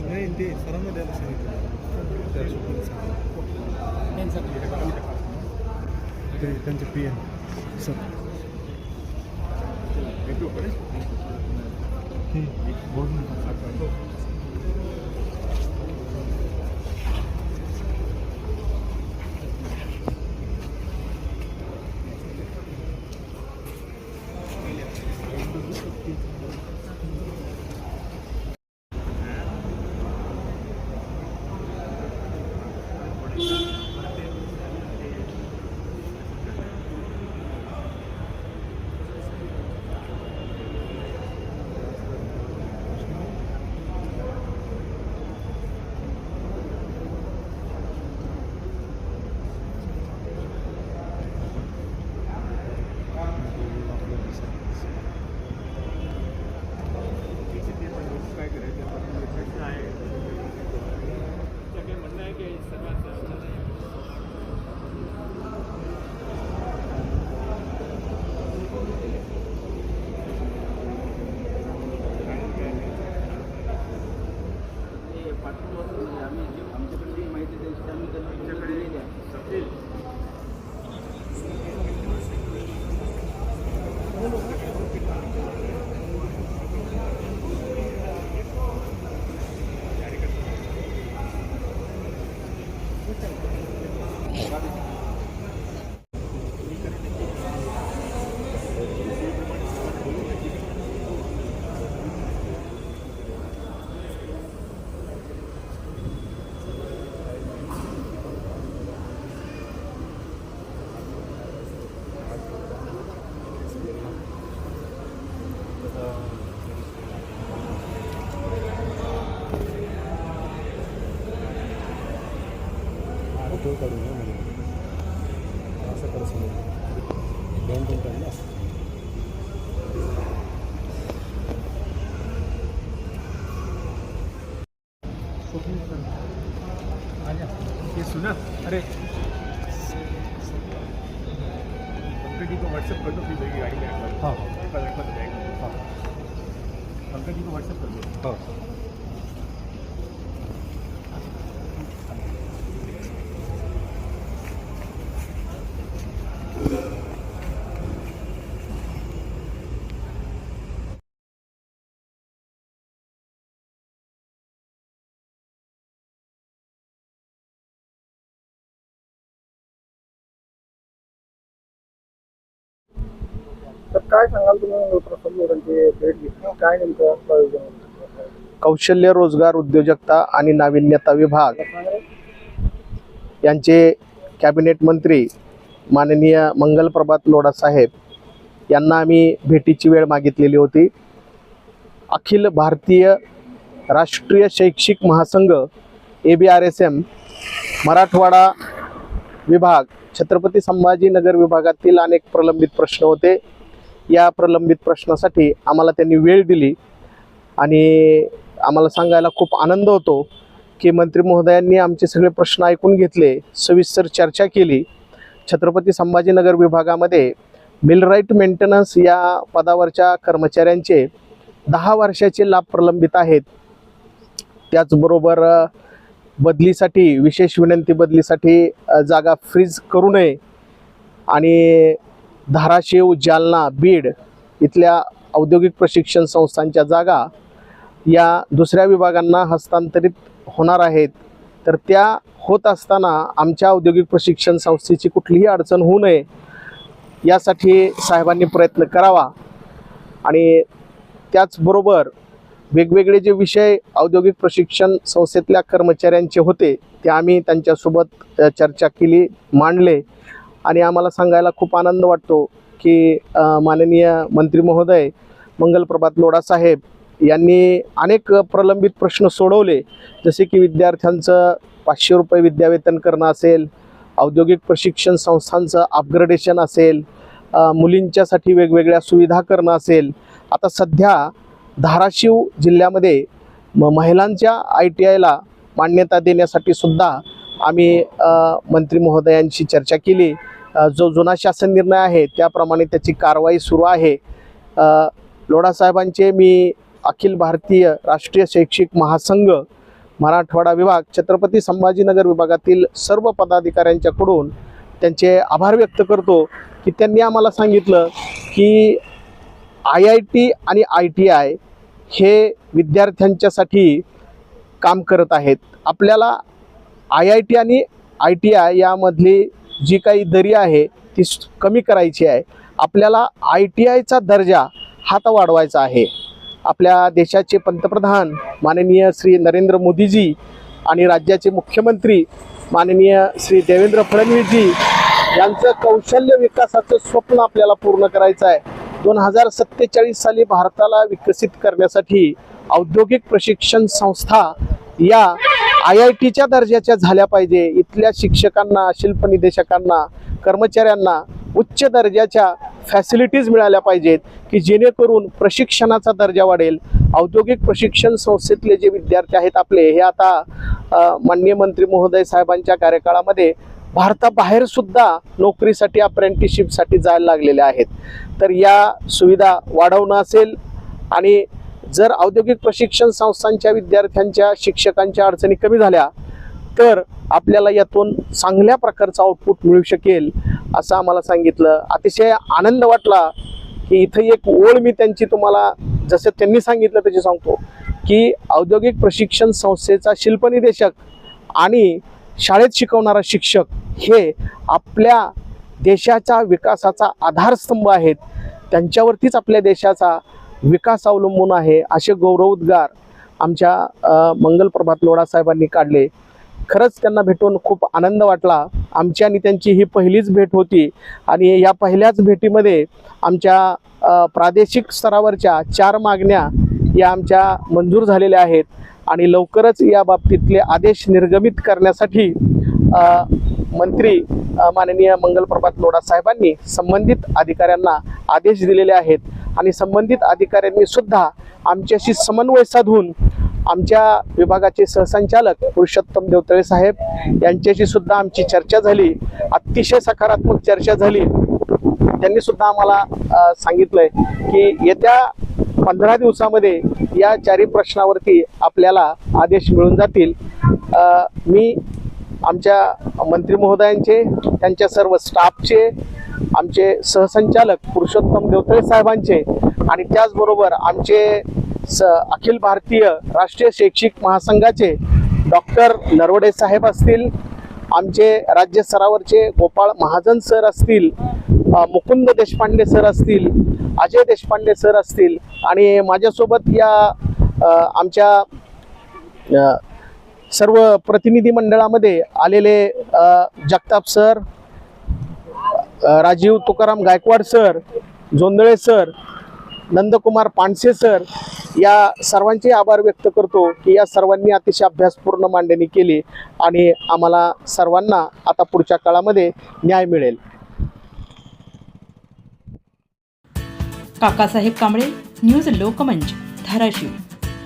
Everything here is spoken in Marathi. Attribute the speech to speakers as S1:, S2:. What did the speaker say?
S1: नाही ते सरांना द्यायला सांगितलं ते तो काढून दोन दोन काढले असं
S2: ये सुना. अरे. पंकज जी को व्हाट्सएप कर दो फिर मेरी गाड़ी में
S1: हाँ. हाँ.
S2: पंकज जी को व्हाट्सएप कर दो.
S1: हाँ.
S3: तर काय सांगाल तुम्ही मोरांची म्हणजे भेट घेतली? काय नेमकं प्रयोजन होतं?
S4: कौशल्य रोजगार उद्योजकता आणि नाविन्यता विभाग यांचे कॅबिनेट मंत्री माननीय मंगलप्रभात लोढा साहेब यांना आम्ही भेटीची वेळ मागितलेली होती. अखिल भारतीय राष्ट्रीय शैक्षिक महासंघ A B R S M Marathwada विभाग छत्रपती संभाजीनगर विभागातील अनेक प्रलंबित प्रश्न होते. या प्रलंबित प्रश्नासाठी आम्हाला त्यांनी वेळ दिली आणि आम्हाला सांगायला खूप आनंद होतो की मंत्री महोदयांनी आमचे सगळे प्रश्न ऐकून घेतले सविस्तर चर्चा केली. छत्रपती संभाजीनगर विभागामध्ये मिलराईट मेंटेनन्स या पदावरच्या कर्मचाऱ्यांचे दहा वर्षाचे लाभ प्रलंबित आहेत. त्याचबरोबर बदलीसाठी विशेष विनंती बदलीसाठी जागा फ्रीज करू नये आणि धाराशिव जालना बीड इथल्या औद्योगिक प्रशिक्षण संस्थांच्या जागा या दुसऱ्या विभागांना हस्तांतरित होणार आहेत. तर त्या होत असताना आमच्या औद्योगिक प्रशिक्षण संस्थेची कुठलीही अडचण होऊ नये यासाठी साहेबांनी प्रयत्न करावा. आणि त्याचबरोबर वेगवेगळे जे विषय औद्योगिक प्रशिक्षण संस्थेतल्या कर्मचाऱ्यांचे होते ते आम्ही त्यांच्यासोबत चर्चा केली मांडले. आणि आम्हाला सांगायला खूप आनंद वाटतो की माननीय मंत्री महोदय मंगलप्रभात लोढा साहेब यांनी अनेक प्रलंबित प्रश्न सोडवले. जसे की विद्यार्थ्यांचं पाचशे रुपये विद्यावेतन करणं असेल औद्योगिक प्रशिक्षण संस्थांचं अपग्रेडेशन असेल मुलींच्यासाठी वेगवेगळ्या सुविधा करणं असेल. आता सध्या धाराशिव जिल्ह्यामध्ये म महिलांच्या आय टी आयला मान्यता देण्यासाठी सुद्धा आम्ही मंत्री महोदयांशी चर्चा केली. जो जुना शासन निर्णय आहे त्याप्रमाणे त्याची कारवाई सुरू आहे. लोढासाहेबांचे मी अखिल भारतीय राष्ट्रीय शैक्षिक महासंघ मराठवाडा विभाग छत्रपती संभाजीनगर विभागातील सर्व पदाधिकाऱ्यांच्याकडून त्यांचे आभार व्यक्त करतो की त्यांनी आम्हाला सांगितलं की आय आय टी आणि आय टी आय हे विद्यार्थ्यांच्यासाठी काम करत आहेत. आपल्याला आय आय टी आणि आय टी आय यामधली जी काही दरी आहे ती कमी करायची आहे. आपल्याला आय टी आयचा दर्जा हात वाढवायचा आहे. आपल्या देशाचे पंतप्रधान माननीय श्री नरेंद्र मोदीजी आणि राज्याचे मुख्यमंत्री माननीय श्री देवेंद्र फडणवीसजी यांचं कौशल्य विकासाचं स्वप्न आपल्याला पूर्ण करायचं आहे. दोन हजार सत्तेचाळीस साली भारताला विकसित करण्यासाठी औद्योगिक प्रशिक्षण संस्था या आय आय टीच्या दर्जाच्या झाल्या पाहिजे. इथल्या शिक्षकांना शिल्पनिदेशकांना कर्मचाऱ्यांना उच्च दर्जाच्या फॅसिलिटीज मिळाल्या पाहिजेत की जेणेकरून प्रशिक्षणाचा दर्जा वाढेल. औद्योगिक प्रशिक्षण संस्थेतले जे विद्यार्थी आहेत आपले हे आता माननीय मंत्री महोदय साहेबांच्या कार्यकाळामध्ये भारताबाहेर सुद्धा नोकरीसाठी अप्रेंटिसशिपसाठी जायला लागलेले आहेत. तर या सुविधा वाढवणं असेल आणि जर औद्योगिक प्रशिक्षण संस्थांच्या विद्यार्थ्यांच्या शिक्षकांच्या अडचणी कमी झाल्या तर आपल्याला यातून चांगल्या प्रकारचं आउटपुट मिळू शकेल असं आम्हाला सांगितलं. अतिशय आनंद वाटला की इथं एक ओळ मी त्यांची तुम्हाला जसं त्यांनी सांगितलं त्याची सांगतो की औद्योगिक प्रशिक्षण संस्थेचा शिल्पनिदेशक आणि शाळेत शिकवणारा शिक्षक हे आपल्या देशाच्या विकासाचा आधारस्तंभ आहेत. त्यांच्यावरतीच आपल्या देशाचा विकास अवलंबून आहे असे गौरवोद्गार आमच्या मंगलप्रभात मंगल प्रभात लोढा साहेबांनी काढले. खरंच त्यांना भेटून खूप आनंद वाटला. आमची आणि त्यांची ही पहिलीच भेट होती आणि या पहिल्याच भेटीमध्ये आमच्या प्रादेशिक स्तरावरच्या चार मागण्या या आमच्या मंजूर झालेल्या आहेत आणि लवकरच या बाबतीतले आदेश निर्गमित करण्यासाठी मंत्री माननीय मंगलप्रभात लोढा साहेबांनी संबंधित अधिकाऱ्यांना आदेश दिलेले आहेत. आणि संबंधित अधिकाऱ्यांनी सुद्धा आमच्याशी समन्वय साधून आमच्या विभागाचे सहसंचालक पुरुषोत्तम देवतळे साहेब यांच्याशी सुद्धा आमची चर्चा झाली. अतिशय सकारात्मक चर्चा झाली. त्यांनी सुद्धा आम्हाला सांगितलंय की येत्या पंधरा दिवसामध्ये या चारी प्रश्नावरती आपल्याला आदेश मिळून जातील. मी आमच्या मंत्री महोदयांचे त्यांच्या सर्व स्टाफचे आमचे सहसंचालक पुरुषोत्तम देवतळे साहेबांचे आणि त्याचबरोबर आमचे स अखिल भारतीय राष्ट्रीय शैक्षिक महासंघाचे डॉक्टर नरवडे साहेब असतील आमचे राज्य स्तरावरचे गोपाळ महाजन सर असतील मुकुंद देशपांडे सर असतील अजय देशपांडे सर असतील आणि माझ्यासोबत या आमच्या सर्व प्रतिनिधी मंडळामध्ये आलेले Jagtap sir Rajiv Tukaram Gaikwad sir Jondhale sir Nandkumar Panse sir या सर्वांचे आभार व्यक्त करतो की या सर्वांनी अतिशय अभ्यासपूर्ण मांडणी केली आणि आम्हाला सर्वांना आता पुढच्या काळामध्ये न्याय मिळेल.
S5: काकासाहेब कांबळे न्यूज लोकमंच धाराशिव.